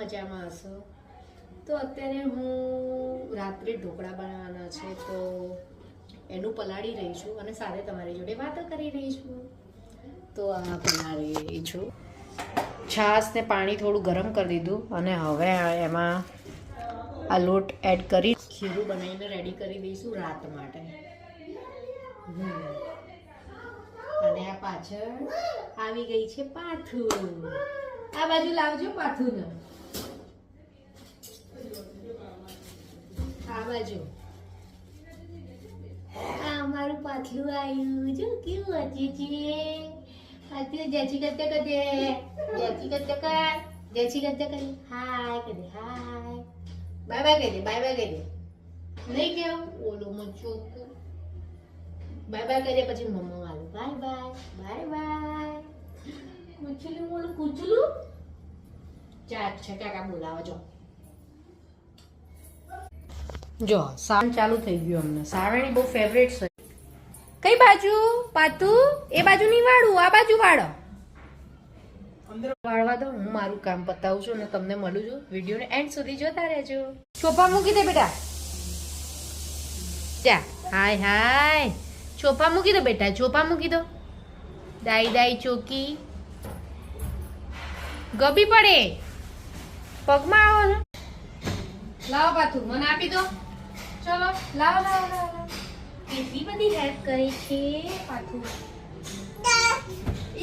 મજામાં હશો? તો અત્યારે હું રાત્રે ઢોકળા બનાવવાના છે, તો એનું પલાળી રહી છું અને સાથે તમારી જોડે વાતો કરી રહી છું. તો આ પલાળી રહી છું છાશને પાણી થોડું ગરમ કરી દીધું અને હવે એમાં આ લોટ એડ કરી ખીરું બનાવીને રેડી કરી દઈશું રાત માટે. અને આ પાછળ આવી ગઈ છે પાથું. આ બાજુ લાવજો પાથું ને બાજુ. આ અમારું પાથલું આવ્યું જો, કેવું હતી છે? પાથલું જેચી કરતે કરતે જેચી કરતે કર જેચી કરતે કર. હાય કરે હાય. બાય બાય દે બાય બાય દે નહીં કેવું? ઓલો મચોકું બાય બાય કરીએ પછી મમ્મા વાળું બાય બાય બાય બાય. કુચલું, ઓલું કુચલું? ચાર છે, કાકા, બોલાવો, જો. જો સાવણ ચાલુ થઈ ગયું અમને. સાવણી બહુ ફેવરેટ છે. કઈ બાજુ? પાતુ? એ બાજુ નહીં વાળું આ બાજુ વાળો. વાળવા દો હું મારું કામ પતાવું છું અને તમને મળું છું. વિડીયોને એન્ડ સુધી જોતા રહેજો. ચોપા મૂકી દે બેટા. જા. હાય હાય. ચોપા મૂકી દો બેટા ચોપા મૂકી દો. દાઈ દાઈ ચોકી. ગબી પડે. પગમાં આવો લાવો પાથું મને આપી દો. ચલો લાવો લાવો લાવો લાવો. કેટલી બધી હેલ્પ કરી છે પાથું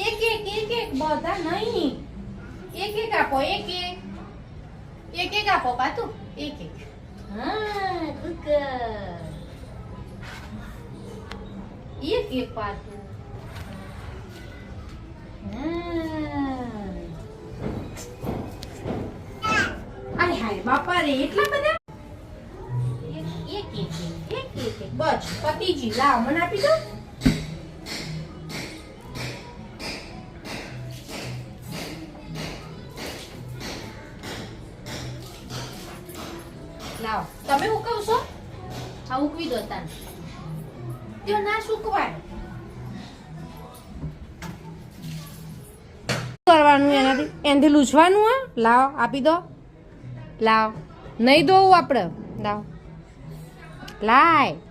એક એક એક એક બધા નહીં એક એક આપો એક એક એક એક આપો પાતું એક એક હા good girl. એક એક પાતું અરે હાય બાપા રે એટલા બધા પતિજી લાવ, મને આપી દો. લાવ, તમે ઉકવશો હા ઉકવી દો તાન. જો ના સુકવાય. કરવાનું એનાથી? એનાથી લૂછવાનું, હા? લાવ, આપી દો. લાવ. નહીં દોવું આપણે. લાવ. લાય.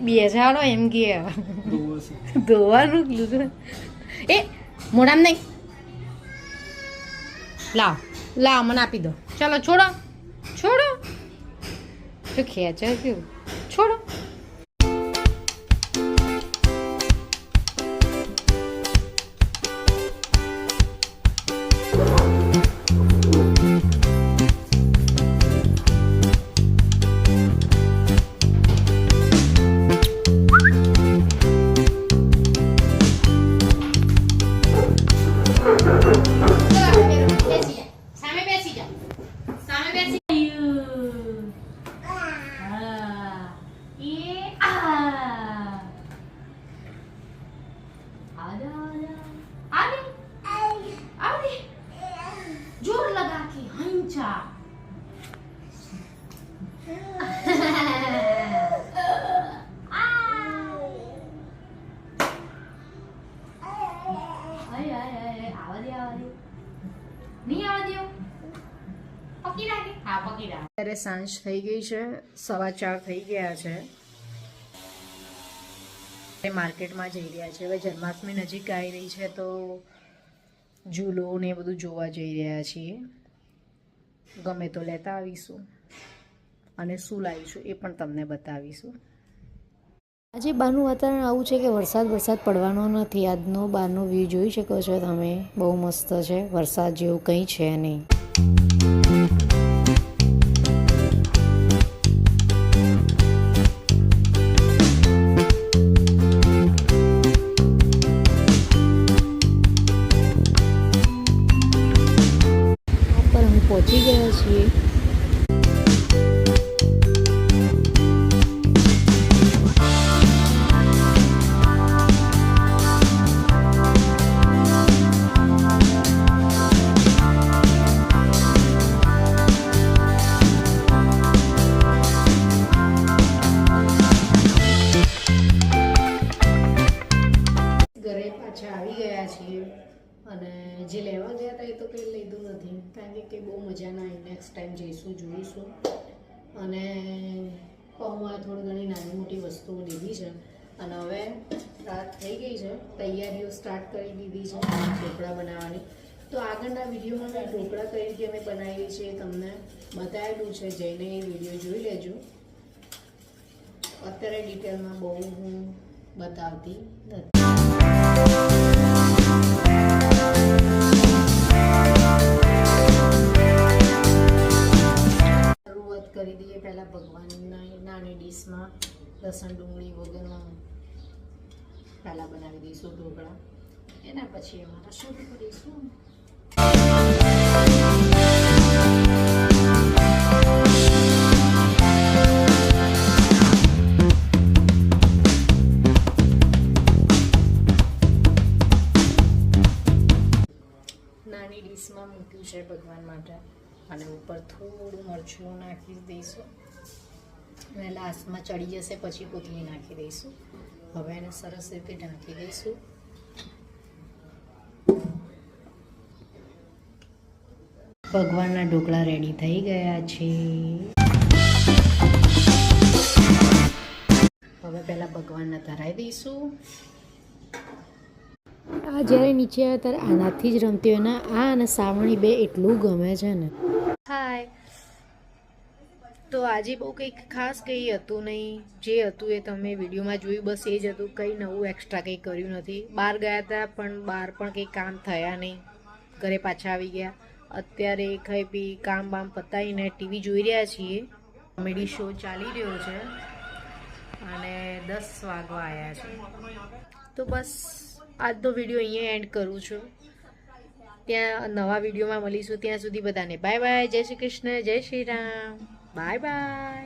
બેસાડો એમ કે. ધોવાનું કીધું એ મોઢામ નહીં. લાવ. લાવ મને આપી દો. ચાલો છોડો. છોડો. તો ખેંચે કેવું અત્યારે સાંજ થઈ ગઈ છે સવા ચાર થઈ ગયા છે. એ માર્કેટમાં જઈ રહ્યા છે. હવે જન્માષ્ટમી નજીક આવી રહી છે તો ઝૂલો ને એ બધું જોવા જઈ રહ્યા છીએ. ગમે તો લેતા આવીશું અને શું લાવીશું એ પણ તમને બતાવીશું. આજે બહારનું વાતાવરણ આવું છે કે વરસાદ વરસાદ પડવાનો નથી. આજનો બહારનો વ્યૂ જોઈ શકો છો તમે. બહુ મસ્ત છે. વરસાદ જેવું કંઈ છે નહીં. 你给得起。અને જે લેવા ગયા હતા એ તો કંઈ લીધું નથી. કારણ કે બહુ મજા ના આવી. નેક્સ્ટ ટાઈમ જઈશું, જોઈશું. અને પૌમાં થોડી ઘણી નાની મોટી વસ્તુઓ લીધી છે. અને હવે રાત થઈ ગઈ છે. તૈયારીઓ સ્ટાર્ટ કરી દીધી છે ઢોકળા બનાવવાની. તો આગળના વિડીયોમાં મેં ઢોકળા કઈ રીતે અમે બનાવી છે એ તમને બતાવેલું છે. જઈને એ વીડિયો જોઈ લેજો. અત્યારે ડિટેલમાં બહુ હું બતાવતી નથી. પહેલાં બનાવી દઈશું ઢોકળા. એના પછી અમારા શરૂ કરીશું નાની ડીશમાં મૂક્યું છે ભગવાન માટે. અને ઉપર થોડું મરચું નાખી દઈશું. અને લાસ્ટમાં ચડી જશે, પછી કોથળી નાખી દઈશું. હવે એને સરસ રીતે ઢાંકી દઈશું. ભગવાનના ઢોકળા રેડી થઈ ગયા છે. હવે પહેલાં ભગવાનને ધરાવી દઈશું. આ જ્યારે નીચે આવ્યા ત્યારે આનાથી જ રમતી હોય ને આ અને સાવણી બે એટલું ગમે છે ને. હાય તો આજે બહુ કંઈક ખાસ કંઈ હતું નહીં. જે હતું એ તમે વિડીયોમાં જોયું, બસ એ જ હતું. કંઈ નવું એક્સ્ટ્રા કંઈ કર્યું નથી. બહાર ગયા હતા, પણ બહાર પણ કંઈ કામ થયા નહીં. ઘરે પાછા આવી ગયા. અત્યારે કંઈ બી કામ બામ પતાવીને ટીવી જોઈ રહ્યા છીએ. કોમેડી શો ચાલી રહ્યો છે અને દસ વાગવા આવ્યા છે. તો બસ, આજનો વીડિયો અહીંયા એન્ડ કરું છું. ત્યાં નવા વિડીયોમાં મળીશું. ત્યાં સુધી બધાને. Bye bye. જય શ્રી કૃષ્ણ. જય શ્રી રામ. Bye bye